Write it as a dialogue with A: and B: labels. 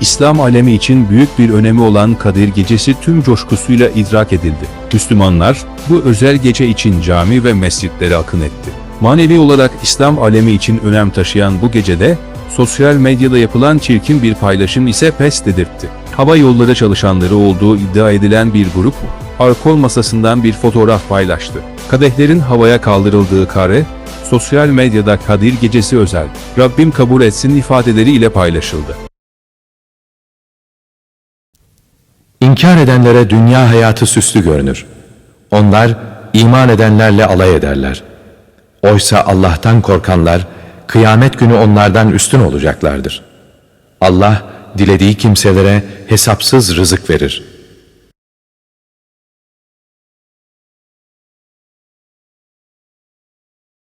A: İslam alemi için büyük bir önemi olan Kadir Gecesi tüm coşkusuyla idrak edildi. Müslümanlar bu özel gece için cami ve mescitlere akın etti. Manevi olarak İslam alemi için önem taşıyan bu gecede sosyal medyada yapılan çirkin bir paylaşım ise pes dedirtti. Hava yolları çalışanları olduğu iddia edilen bir grup alkol masasından bir fotoğraf paylaştı. Kadehlerin havaya kaldırıldığı kare, sosyal medyada Kadir Gecesi özel, Rabbim kabul etsin ifadeleriyle paylaşıldı.
B: İnkar edenlere dünya hayatı süslü görünür. Onlar iman edenlerle alay ederler. Oysa Allah'tan korkanlar kıyamet günü onlardan üstün olacaklardır. Allah dilediği kimselere hesapsız rızık verir.